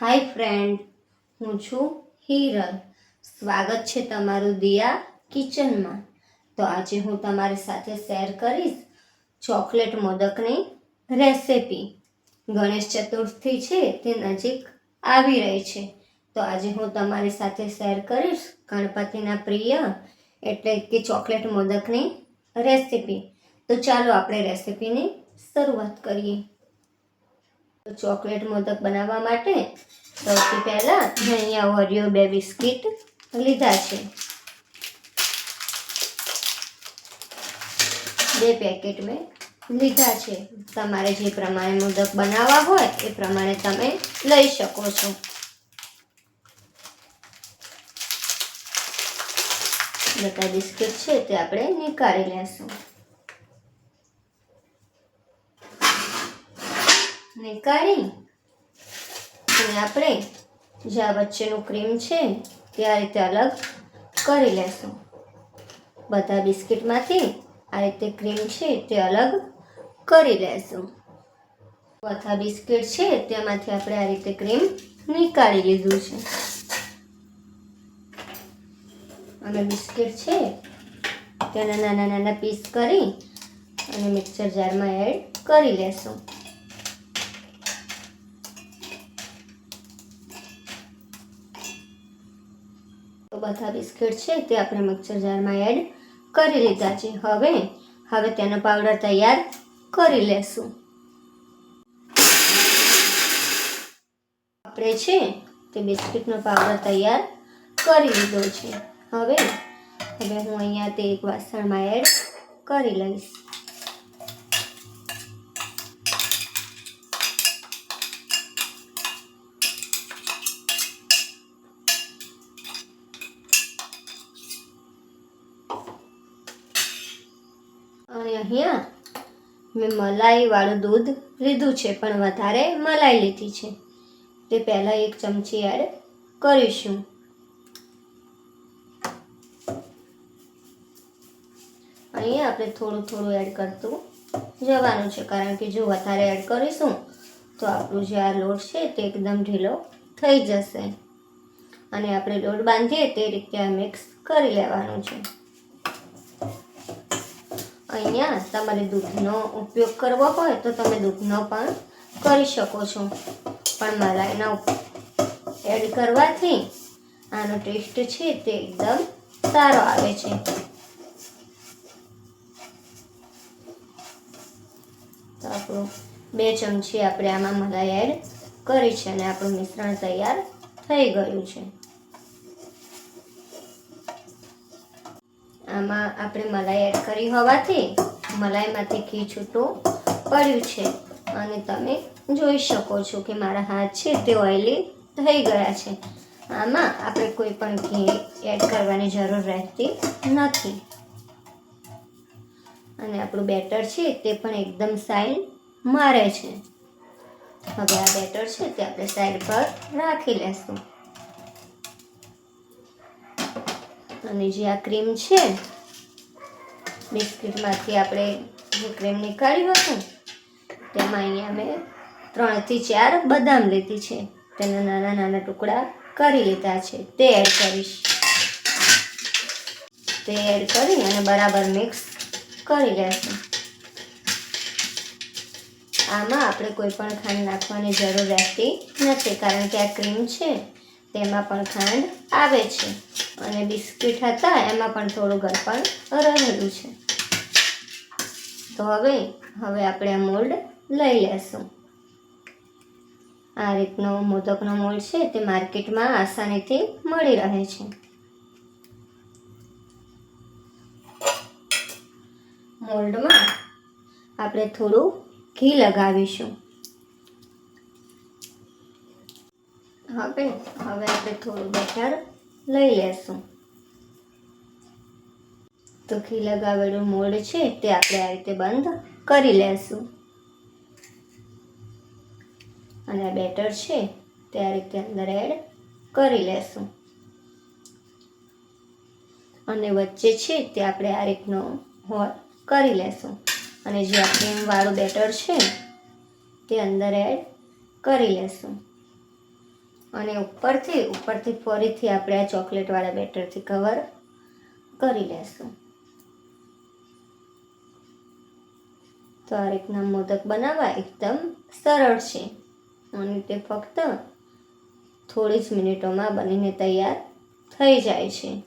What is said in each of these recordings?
હાય friend, હું છું હિરલ. સ્વાગત છે તમારું દિયા કિચનમાં. તો આજે હું તમારી સાથે શેર કરીશ ચોકલેટ મોદકની રેસિપી. ગણેશ ચતુર્થી છે તે નજીક આવી રહી છે. તો આજે હું તમારી સાથે શેર કરીશ ગણપતિના પ્રિય એટલે કે ચોકલેટ મોદકની રેસિપી. તો ચાલો આપણે રેસિપીની શરૂઆત કરીએ. ચોકલેટ મોદક બનાવવા માટે સૌથી પહેલાં મેં અહીંયા ઓરિયો બે બિસ્કિટ લીધા છે. બે પેકેટ મેં લીધા છે. તમારે જે પ્રમાણે મોદક બનાવવા હોય એ પ્રમાણે તમે લઈ શકો છો. બધા બિસ્કિટ છે તે આપણે નીકાળી લેશું. નીકાળી અને આપણે જે આ વચ્ચેનું ક્રીમ છે તે આ રીતે અલગ કરી લેશું. બધા બિસ્કિટમાંથી આ રીતે ક્રીમ છે તે અલગ કરી લેશું. બધા બિસ્કિટ છે તેમાંથી આપણે આ રીતે ક્રીમ નીકાળી લીધું છે. અને બિસ્કિટ છે તેના નાના નાના પીસ કરી અને મિક્સર જારમાં એડ કરી લેશું. બધા બિસ્કિટ છે તે આપણે મિક્સર જારમાં એડ કરી લીધા છે. હવે હવે તેનો પાવડર તૈયાર કરી લેશું. આપણે છે તે બિસ્કિટનો પાવડર તૈયાર કરી લીધો છે. હવે હવે હું અહીંયા તે એક વાસણમાં એડ કરી લઈશ અને અહીંયા? મેં મલાઈવાળું દૂધ લીધું છે, પણ વધારે મલાઈ લીધી છે. તે પહેલાં એક ચમચી એડ કરીશું. અહીંયા આપણે થોડું થોડું એડ કરતું જવાનું છે, કારણ કે જો વધારે એડ કરીશું, તો આપણું જે આ લોટ છે તે એકદમ ઢીલો થઈ જશે. અને આપણે લોટ બાંધીએ તે રીતે આ મિક્સ કરી લેવાનું છે. અહીંયા તમારે દૂધનો ઉપયોગ કરવો હોય તો તમે દૂધનો પણ કરી શકો છો. પણ મલાઈના એડ કરવાથી આનો ટેસ્ટ છે તે એકદમ સારો આવે છે. તો આપણું બે ચમચી આપણે આમાં મલાઈ એડ કરી છે અને આપણું મિશ્રણ તૈયાર થઈ ગયું છે. આમાં આપણે મલાઈ એડ કરી હોવાથી મલાઈમાંથી ઘી છૂટું પડ્યું છે. અને તમે જોઈ શકો છો કે મારા હાથ છે તે ઓઇલી થઈ ગયા છે. આમાં આપણે કોઈ પણ ઘી એડ કરવાની જરૂર રહેતી નથી. અને આપણું બેટર છે તે પણ એકદમ સાઈડ મારે છે. હવે આ બેટર છે તે આપણે સાઈડ પર રાખી લેશું. અને જે આ ક્રીમ છે, બિસ્કિટમાંથી આપણે જે ક્રીમ નીકાળ્યું હતું, તેમાં અહીંયા મેં ત્રણથી ચાર બદામ લીધી છે. તેના નાના નાના ટુકડા કરી લીધા છે. તે એડ કરીશ. તે એડ કરી અને બરાબર મિક્સ કરી લેશું. આમાં આપણે કોઈ પણ ખાંડ નાખવાની જરૂર રહેતી નથી, કારણ કે આ ક્રીમ છે. તેમાં પણ ખાંડ આવે છે અને બિસ્કિટ હતા એમાં પણ થોડું ગળપણ રહેલું છે. તો હવે હવે આપણે આ મોલ્ડ લઈ લેશું. આ રીતનો મોદકનો મોલ્ડ છે તે માર્કેટમાં આસાનીથી મળી રહે છે. મોલ્ડમાં આપણે થોડું ઘી લગાવીશું. હવે હવે આપણે થોડું બટર લઈ લેશું. તો ઘી લગાવેલું મોડ છે તે આપણે આ રીતે બંધ કરી લેશું. અને આ બેટર છે તે આ રીતે અંદર એડ કરી લેશું. અને વચ્ચે છે તે આપણે આ રીતનો હોલ કરી લેશું. અને જે આ ક્રીમવાળું બેટર છે તે અંદર એડ કરી લેશું. અને ઉપરથી ઉપરથી ફરીથી આપણે આ ચોકલેટવાળા બેટરથી કવર કરી લેશું. તો આ રીતના મોદક બનાવવા એકદમ સરળ છે. અને તે ફક્ત થોડી જ મિનિટોમાં બનીને તૈયાર થઈ જાય છે.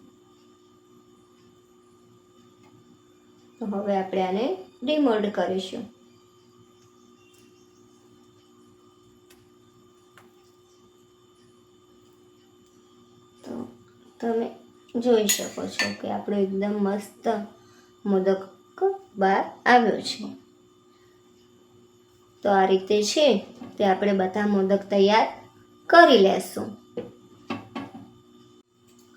તો હવે આપણે આને ડિમોલ્ડ કરીશું. તમે જોઈ શકો છો કે આપણો એકદમ મસ્ત મોદક બહાર આવ્યો છે. તો આ રીતે છે તે આપણે બધા મોદક તૈયાર કરી લેશું.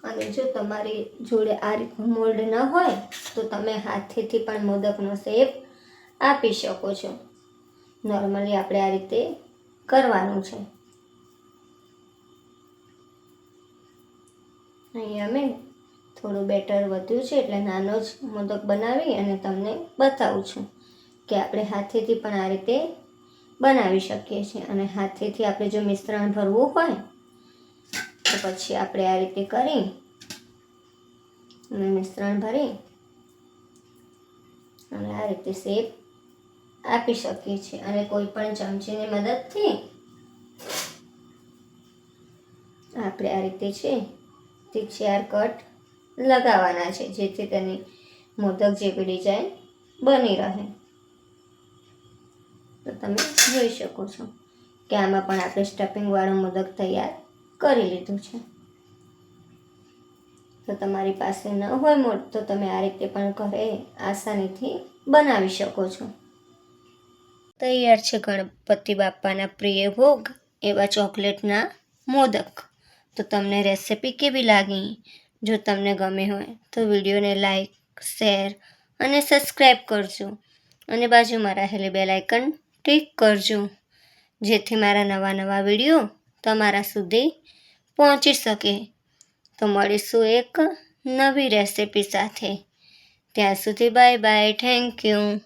અને જો તમારી જોડે આ રીતનું મોલ્ડ ન હોય, તો તમે હાથેથી પણ મોદકનો શેપ આપી શકો છો. નોર્મલી આપણે આ રીતે કરવાનું છે. અહીં અમે થોડું બેટર વધ્યું છે એટલે નાનો જ મોદક બનાવી અને તમને બતાવું છું કે આપણે હાથેથી પણ આ રીતે બનાવી શકીએ છીએ. અને હાથેથી આપણે જો મિશ્રણ ભરવું હોય, તો પછી આપણે આ રીતે કરી અને મિશ્રણ ભરી અને આ રીતે શેપ આપી શકીએ છીએ. અને કોઈ પણ ચમચીની મદદથી આપણે આ રીતે છે તે ચાર કટ લગાવવાના છે, જેથી તેની મોદક જેવી ડિઝાઇન બની રહે. તો તમે જોઈ શકો છો કે આમાં પણ આપણે સ્ટફિંગવાળો મોદક તૈયાર કરી લીધું છે. તો તમારી પાસે ન હોય મોટ, તો તમે આ રીતે પણ ઘરે આસાનીથી બનાવી શકો છો. તૈયાર છે ગણપતિ બાપાના પ્રિય ભોગ એવા ચોકલેટના મોદક. તો તમને રેસિપી કેવી લાગી? જો તમને ગમે હોય તો વિડીયોને લાઈક શેર અને સબસ્ક્રાઈબ કરજો. અને બાજુમાં રહેલી બેલ આઇકન ક્લિક કરજો. જેથી મારા નવા નવા વીડિયો તમારા સુધી પહોંચી શકે. તો મળીશું એક નવી રેસિપી સાથે. ત્યાં સુધી બાય બાય થેન્ક યુ